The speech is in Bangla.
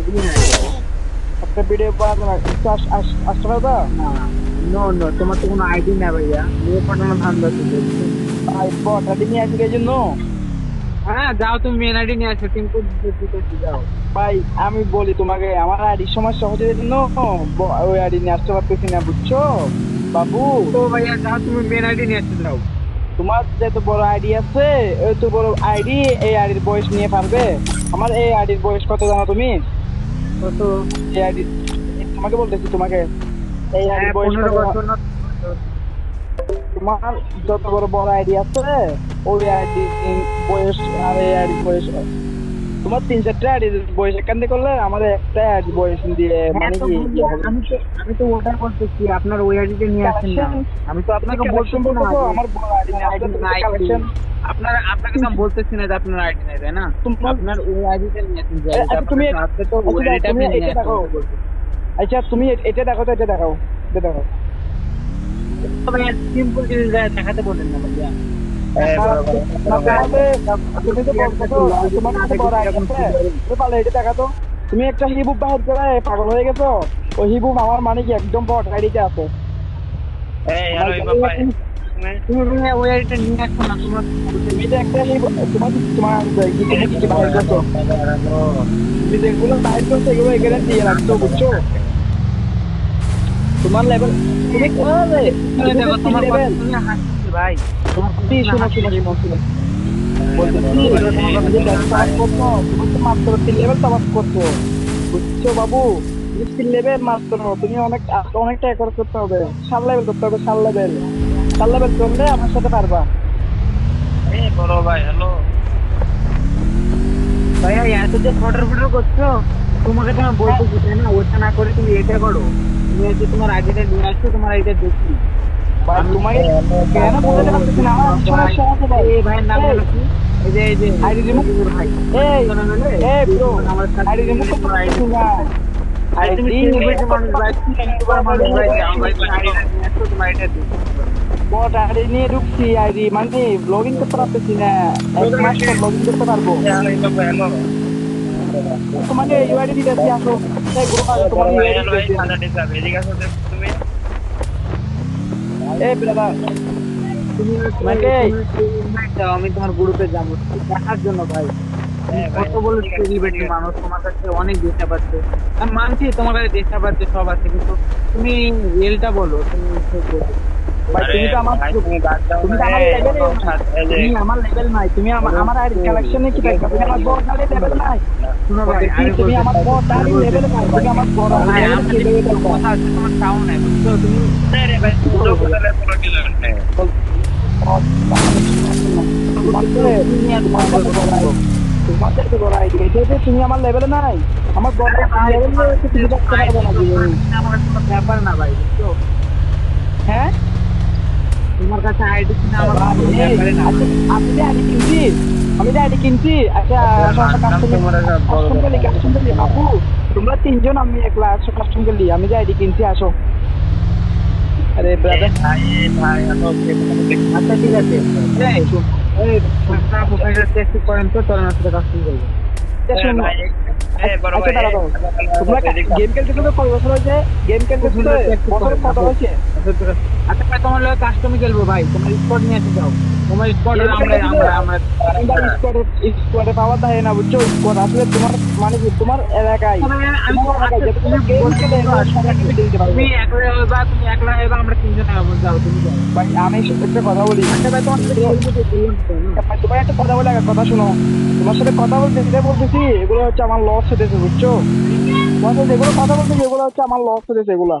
আইডি একটা ভিডিও আসতে পারবা নো নো তোমার তো কোনো আইডি না ভাইয়া। মেয়ে পাঠানো ধান্দা ছিল ভাই বট নিয়ে আসলে এই জন্য? হ্যাঁ যাও তুমি মেন আইডি নিয়ে আসো টিম যাও। ভাই আমি বলি তোমাকে আমার আইডির সমস্যা হচ্ছে এই জন্য ওই আইডি নিয়ে আসতে পারতেছি না বুঝছ? বাবু। তো ভাইয়া যাও তুমি মেন আইডি নিয়ে আসো যাও। তোমার যত বড় আইডি আছে এত বড় আইডি এই আইডির বয়স নিয়ে পারবে আমার এই আইডির বয়স কত জানো তুমি? কত এই আইডি তোমাকে বলতেছি তোমাকে। এই হ্যাঁ পনেরো বছর তোমার যত বড় বড় আইডি আছে ওই আইডি বয়স আর এই আইডি বয়স তোমার তিন চারটা আইডির বয়স এখান থেকে করলে আমাদের একটা আইডি বয়স দিয়ে হ্যাঁ, মানে কি আমি তো আমি তো বলতেছি আপনার ওই আইডিটা নিয়ে আসেন না। আমি তো আপনাকে বলতেছি না আমার কালেকশন আপনার আপনাকে তো আমি বলতেছি না যে আপনার আইডি নাই তাই না? আপনার ওই আইডিটা নিয়ে আসেন যে আচ্ছা, তুমি আছে তো ওই আচ্ছা, আইডিটা নিয়ে এটা আসেন। দেখো। আচ্ছা তুমি এটা দেখো তো এটা দেখাও এটা দেখো তবে সিম্পল জিনিস দেখাতে বলেন না ভাইয়া। তুমি একটা হিবুব বাহির করে পাগল হয়ে গেছো ওই হিবুব আমার মানে কি একদম বড় আইডিতে আছে তোমরা লেভেল তুমি কোথায় শুনে দেখো তোমার কথা শুনে ভাই শোনো শোনো শোনো শোনো বলতেছি তুমি যে কাজ করছ তুমি তো মাত্র তিন লেভেল তাবাস করছ। বুঝছ বাবু? তুমি লেভেল মাত্র তুমি অনেক অনেকটা একর করতে হবে। সাত লেভেল করতে হবে সাত লেভেল সাত লেভেল করলে আমার সাথে পারবা। ভাইয়া এত যে ফটোর ফটো করছ তোমাকে তো আমি বলতেছি তাই না ওটা না করে তুমি এটা করো। তুমি হচ্ছে তোমার আইডিটা নিয়ে আসছো তোমার আইডিটা দেখি আইডি নিয়ে ঢুকছি আইডি মানে ব্লগিং করতে পারতেছি না। এক মাস পর ব্লগিং করতে পারব। তোমাকে ইউআইডি দিতেছি আসো তোমার ইউআইডি দিতেছি এই ব্রাদার মানে? আমি তোমার গ্রুপে যাব। দেখার জন্য ভাই। কত বলে সেলিব্রিটি মানুষ তোমার কাছে অনেক দেখা পাচ্ছে। আমি মানছি তোমার কাছে দেখা পাচ্ছে সব আছে কিন্তু তুমি রিয়েলটা বলো তুমি তুমি তো আমার তুমি তো আমার লেভেলে তুমি আমার লেভেল নাই। তুমি আমার আমার আইডি কালেকশনে কি তুমি আমার বড় লেভেল নাই। তুমি আমার আইডি লেভেল নাই তুমি আমার বড় ভাই। লেভেল কথা তোমার সাউন্ড নাই বুঝছ? তুমি তুমি আমার লেভেলে নাই আমার লেভেলে ব্যাপার না ভাই হ্যাঁ? তোমার কাছে আইডি কিনা আমার কোনো এই, ব্যাপারে না। আচ্ছা, আমি আইডি কিনছি আচ্ছা কাস্টম গেলি কাস্টম গেলি বাবু তোমরা তিনজন আমি একলা একশো কাস্টম গেলি আমি যে কিনছি আসো। আরে ব্রাদার আচ্ছা ঠিক আছে। করেন তো তোর আমার সাথে কাস্টম করব। আচ্ছা দাঁড়া দাও তোমরা গেম খেলতেছো তো কয় বছর হয়েছে? গেম খেলতেছো তো বছর কত হয়েছে? আচ্ছা তোমার লোক কাস্টমই খেলব ভাই। তোমার স্কোয়াড নিয়ে এসে যাও তোমার স্কোয়াড আমরা আমরা আমরা স্কোয়াডে পাওয়া যায় না বুঝছ? স্কোয়াড আসলে তোমার মানে কি তোমার এলাকায় তুমি একলা তুমি একলা আমরা তিনজন হব যাও তুমি ভাই আমি একটা কথা বলি। আচ্ছা ভাই তোমার সাথে তোমার একটা কথা বলে কথা শোনো। তোমার সাথে কথা বলতে যেটা বলতেছি এগুলো হচ্ছে আমার লস হতেছে বুঝছ? তোমার সাথে যেগুলো কথা বলতেছি এগুলো হচ্ছে আমার লস হতেছে এগুলা।